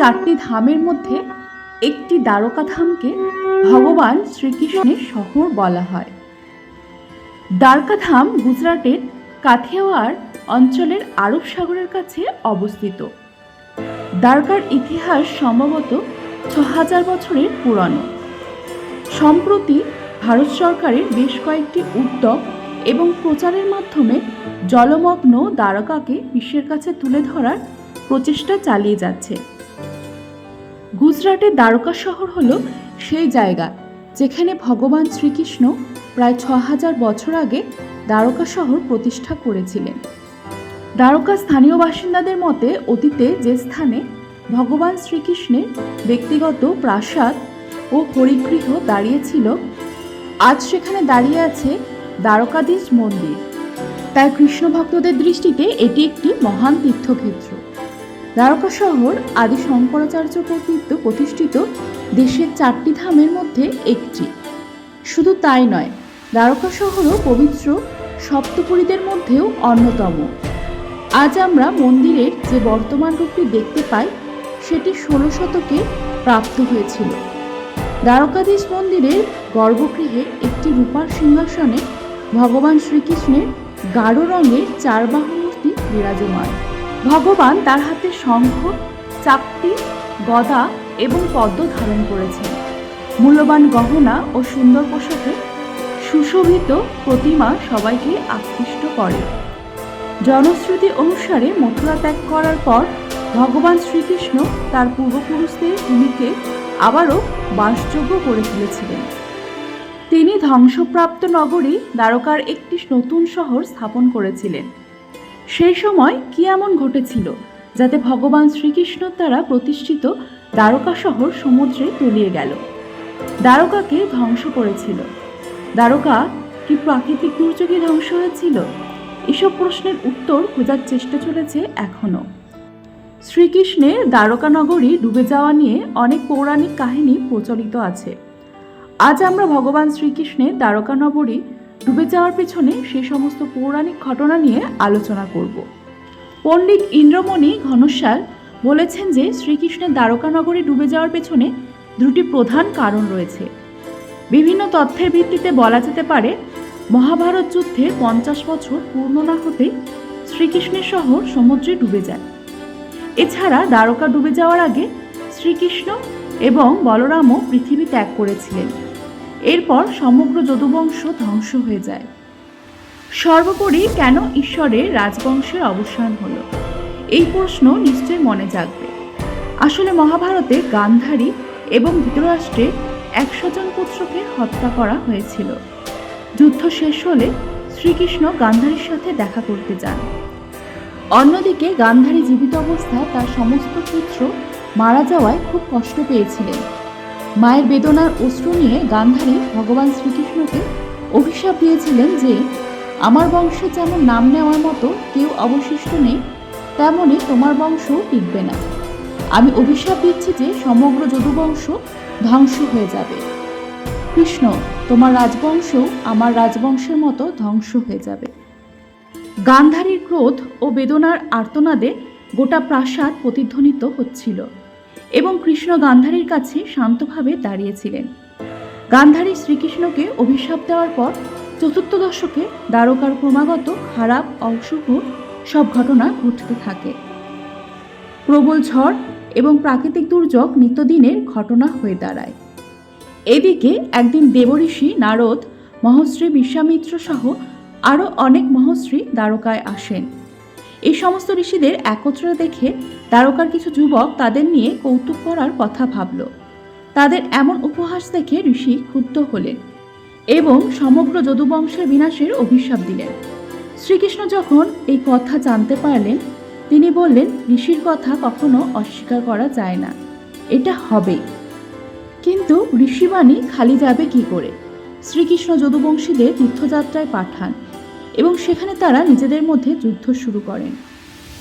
চারটি ধামের মধ্যে একটি দ্বারকা ধামকে ভগবান শ্রীকৃষ্ণের শহর বলা হয়। দ্বারকা ধাম গুজরাটের কাথিয়াওয়াড় অঞ্চলের আরব সাগরের কাছে অবস্থিত। দ্বারকার ইতিহাস সম্ভবত ছ হাজার বছরের পুরানো। সম্প্রতি ভারত সরকারের বেশ কয়েকটি উদ্যোগ এবং প্রচারের মাধ্যমে জলমগ্ন দ্বারকাকে বিশ্বের কাছে তুলে ধরার প্রচেষ্টা চালিয়ে যাচ্ছে। গুজরাটের দ্বারকা শহর হলো সেই জায়গা, যেখানে ভগবান শ্রীকৃষ্ণ প্রায় ছ হাজার বছর আগে দ্বারকা শহর প্রতিষ্ঠা করেছিলেন। দ্বারকা স্থানীয় বাসিন্দাদের মতে, অতীতে যে স্থানে ভগবান শ্রীকৃষ্ণের ব্যক্তিগত প্রাসাদ ও হরিগৃহ দাঁড়িয়েছিল, আজ সেখানে দাঁড়িয়ে আছে দ্বারকাধীশ মন্দির। তাই কৃষ্ণ ভক্তদের দৃষ্টিতে এটি একটি মহান তীর্থক্ষেত্র। দ্বারকা শহর আদি শঙ্করাচার্য কর্তৃত্ব প্রতিষ্ঠিত দেশের চারটি ধামের মধ্যে একটি। শুধু তাই নয়, দ্বারকা শহরও পবিত্র সপ্তপুরীদের মধ্যেও অন্যতম। আজ আমরা মন্দিরের যে বর্তমান রূপটি দেখতে পাই, সেটি ষোলো শতকে প্রাপ্ত হয়েছিল। দ্বারকাধীশ মন্দিরের গর্ভগৃহে একটি রূপার সিংহাসনে ভগবান শ্রীকৃষ্ণের গাঢ় রঙের চার বাহু মূর্তি বিরাজমান। ভগবান তার হাতে শঙ্খ চাকতি গদা এবং পদ্ম ধারণ করেছেন। মূল্যবান গহনা ও সুন্দর পোশাকে সুশোভিত প্রতিমা সবাইকে আকৃষ্ট করে। জনশ্রুতি অনুসারে মথুরা ত্যাগ করার পর ভগবান শ্রীকৃষ্ণ তার পূর্বপুরুষদের ভূমিকে আবারও বাসযোগ্য করে তুলেছিলেন। তিনি ধ্বংসপ্রাপ্ত নগরী দ্বারকার একটি নতুন শহর স্থাপন করেছিলেন। সেই সময় কি এমন ঘটেছিল যাতে ভগবান শ্রীকৃষ্ণ দ্বারা প্রতিষ্ঠিত দ্বারকা শহর সমুদ্রে তলিয়ে গেল? দ্বারকাকে ধ্বংস করেছিল। দ্বারকা কি প্রাকৃতিক দুর্যোগে ধ্বংস হয়েছিল? এসব প্রশ্নের উত্তর খোঁজার চেষ্টা চলেছে এখনও শ্রীকৃষ্ণের দ্বারকা নগরী ডুবে যাওয়া নিয়ে অনেক পৌরাণিক কাহিনী প্রচলিত আছে। আজ আমরা ভগবান শ্রীকৃষ্ণের দ্বারকা নগরী ডুবে যাওয়ার পেছনে সে সমস্ত পৌরাণিক ঘটনা নিয়ে আলোচনা করব। পণ্ডিত ইন্দ্রমণি ঘনশ্যাল বলেছেন যে শ্রীকৃষ্ণের দ্বারকা নগরী ডুবে যাওয়ার পেছনে দুটি প্রধান কারণ রয়েছে। বিভিন্ন তথ্যের ভিত্তিতে বলা যেতে পারে, মহাভারত যুদ্ধে পঞ্চাশ বছর পূর্ণ না হতেই শ্রীকৃষ্ণের শহর সমুদ্রে ডুবে যায়। এছাড়া দ্বারকা ডুবে যাওয়ার আগে শ্রীকৃষ্ণ এবং বলরামও পৃথিবী ত্যাগ করেছিলেন। এরপর সমগ্র যদুবংশ ধ্বংস হয়ে যায়। সর্বোপরি কেন ঈশ্বরের রাজবংশের অবসান হল? এই প্রশ্ন নিশ্চয় মনে জাগবে। আসলে মহাভারতে গান্ধারী এবং ধৃতরাষ্ট্রে একশো জন পুত্রকে হত্যা করা হয়েছিল। যুদ্ধ শেষ হলে শ্রীকৃষ্ণ গান্ধারীর সাথে দেখা করতে যান। অন্যদিকে গান্ধারী জীবিত অবস্থায় তার সমস্ত পুত্র মারা যাওয়ায় খুব কষ্ট পেয়েছিলেন। মায়ের বেদনার অশ্রু নিয়ে গান্ধারী ভগবান শ্রীকৃষ্ণকে অভিশাপ দিয়েছিলেন যে, আমার বংশে যেমন নাম নেওয়ার মতো কেউ অবশিষ্ট নেই তেমনই তোমার বংশও টিকবে না। আমি অভিশাপ দিচ্ছি যে সমগ্র যদুবংশ ধ্বংস হয়ে যাবে। কৃষ্ণ, তোমার রাজবংশ আমার রাজবংশের মতো ধ্বংস হয়ে যাবে গান্ধারীর ক্রোধ ও বেদনার আর্তনাদে গোটা প্রাসাদ প্রতিধ্বনিত হচ্ছিল। এবং কৃষ্ণ গান্ধারীর কাছে শান্তভাবে দাঁড়িয়েছিলেন। গান্ধারী শ্রীকৃষ্ণকে অভিশাপ দেওয়ার পর চতুর্থ দশকে দ্বারকার ক্রমাগত খারাপ, অশুভ সব ঘটনা ঘটতে থাকে। প্রবল ঝড় এবং প্রাকৃতিক দুর্যোগ নিত্যদিনের ঘটনা হয়ে দাঁড়ায়। এদিকে একদিন দেবঋষি, নারদ মহশ্রী বিশ্বামিত্র সহ আরও অনেক মহশ্রী দ্বারকায় আসেন। এই সমস্ত ঋষিদের একত্রে দেখে দ্বারকার কিছু যুবক তাদের নিয়ে কৌতুক করার কথা ভাবল। তাদের এমন উপহাস দেখে ঋষি ক্ষুব্ধ হলেন এবং সমগ্র যদুবংশের বিনাশের অভিশাপ দিলেন। শ্রীকৃষ্ণ যখন এই কথা জানতে পারলেন, তিনি বললেন, ঋষির কথা কখনো অস্বীকার করা যায় না। এটা হবে। কিন্তু ঋষিবাণী খালি যাবে কি করে? শ্রীকৃষ্ণ যদুবংশীদের তীর্থযাত্রায় পাঠান। এবং সেখানে তারা নিজেদের মধ্যে যুদ্ধ শুরু করেন।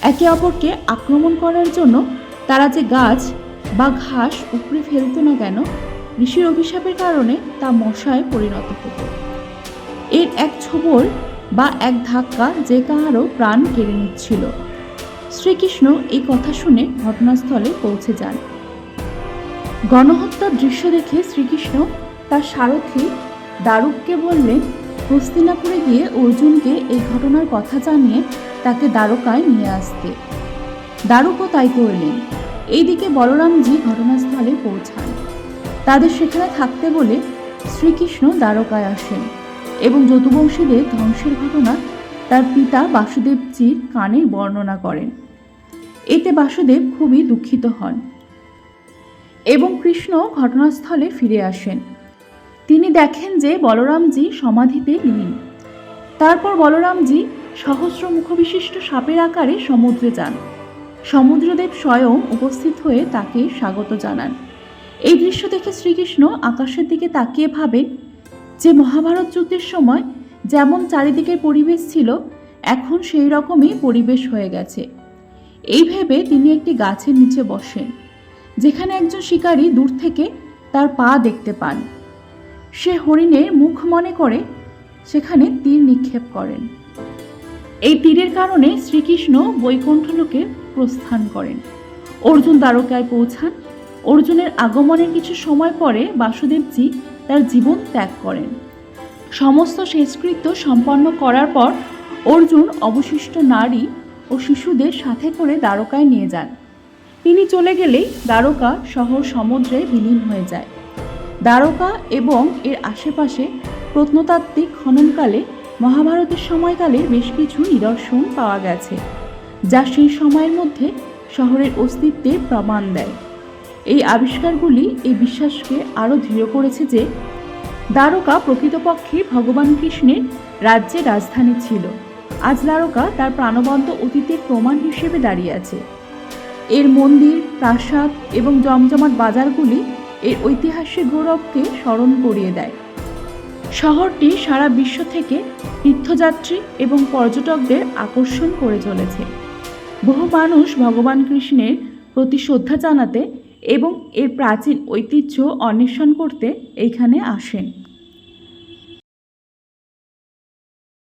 একে অপরকে আক্রমণ করার জন্য তারা যে গাছ বা ঘাস উপড়ে ফেলত না কেন, ঋষির অভিশাপের কারণে তা মশায় পরিণত হতো। এর এক ছোবল বা এক ধাক্কা যে কাহারও প্রাণ কেড়ে নিচ্ছিল। শ্রীকৃষ্ণ এই কথা শুনে ঘটনাস্থলে পৌঁছে যান। গণহত্যার দৃশ্য দেখে শ্রীকৃষ্ণ তার সারথি দারুককে বললেন হস্তিনাপুরে গিয়ে অর্জুনকে এই ঘটনার কথা জানিয়ে তাকে দ্বারকায় নিয়ে আসতে। দারুকও তাই করলেন। এইদিকে বলরামজি ঘটনাস্থলে পৌঁছান। তাদের সেখানে থাকতে বলে শ্রীকৃষ্ণ দ্বারকায় আসেন এবং যদুবংশীদের ধ্বংসের ঘটনা তার পিতা বাসুদেবজির কানে বর্ণনা করেন। এতে বাসুদেব খুবই দুঃখিত হন এবং কৃষ্ণ ঘটনাস্থলে ফিরে আসেন। তিনি দেখেন যে বলরামজি সমাধিতে লীন। তারপর বলরামজি সহস্র মুখবিশিষ্ট সাপের আকারে সমুদ্রে যান। সমুদ্রদেব স্বয়ং উপস্থিত হয়ে তাকে স্বাগত জানান। এই দৃশ্য দেখে শ্রীকৃষ্ণ আকাশের দিকে তাকিয়ে ভাবেন যে মহাভারত যুদ্ধের সময় যেমন চারিদিকের পরিবেশ ছিল, এখন সেই রকমই পরিবেশ হয়ে গেছে। এই ভেবে তিনি একটি গাছের নিচে বসেন, যেখানে একজন শিকারী দূর থেকে তার পা দেখতে পান। সে হরিণের মুখ মনে করে সেখানে তীর নিক্ষেপ করেন। এই তীরের কারণে শ্রীকৃষ্ণ বৈকুণ্ঠলোকে প্রস্থান করেন। অর্জুন দ্বারকায় পৌঁছান। অর্জুনের আগমনের কিছু সময় পরে বাসুদেবজি তার জীবন ত্যাগ করেন। সমস্ত শেষকৃত্য সম্পন্ন করার পর অর্জুন অবশিষ্ট নারী ও শিশুদের সাথে করে দ্বারকায় নিয়ে যান। তিনি চলে গেলেই দ্বারকা শহর সমুদ্রে বিলীন হয়ে যায়। দ্বারকা এবং এর আশেপাশে প্রত্নতাত্ত্বিক খননকালে, মহাভারতের সময়কালের বেশ কিছু নিদর্শন পাওয়া গেছে, যা সেই সময়ের মধ্যে শহরের অস্তিত্বের প্রমাণ দেয়। এই আবিষ্কারগুলি এই বিশ্বাসকে আরও দৃঢ় করেছে যে, দ্বারকা প্রকৃতপক্ষে ভগবান কৃষ্ণের রাজ্যের রাজধানী ছিল। আজ দ্বারকা তার প্রাণবন্ত অতীতের প্রমাণ হিসেবে দাঁড়িয়ে আছে। এর মন্দির, প্রাসাদ এবং জমজমাট বাজারগুলি এর ঐতিহাসিক গৌরবকে স্মরণ করিয়ে দেয়। শহরটি সারা বিশ্ব থেকে তীর্থযাত্রী এবং পর্যটকদের আকর্ষণ করে চলেছে। বহু মানুষ ভগবান কৃষ্ণের প্রতি শ্রদ্ধা জানাতে এবং এর প্রাচীন ঐতিহ্য অন্বেষণ করতে এইখানে আসেন।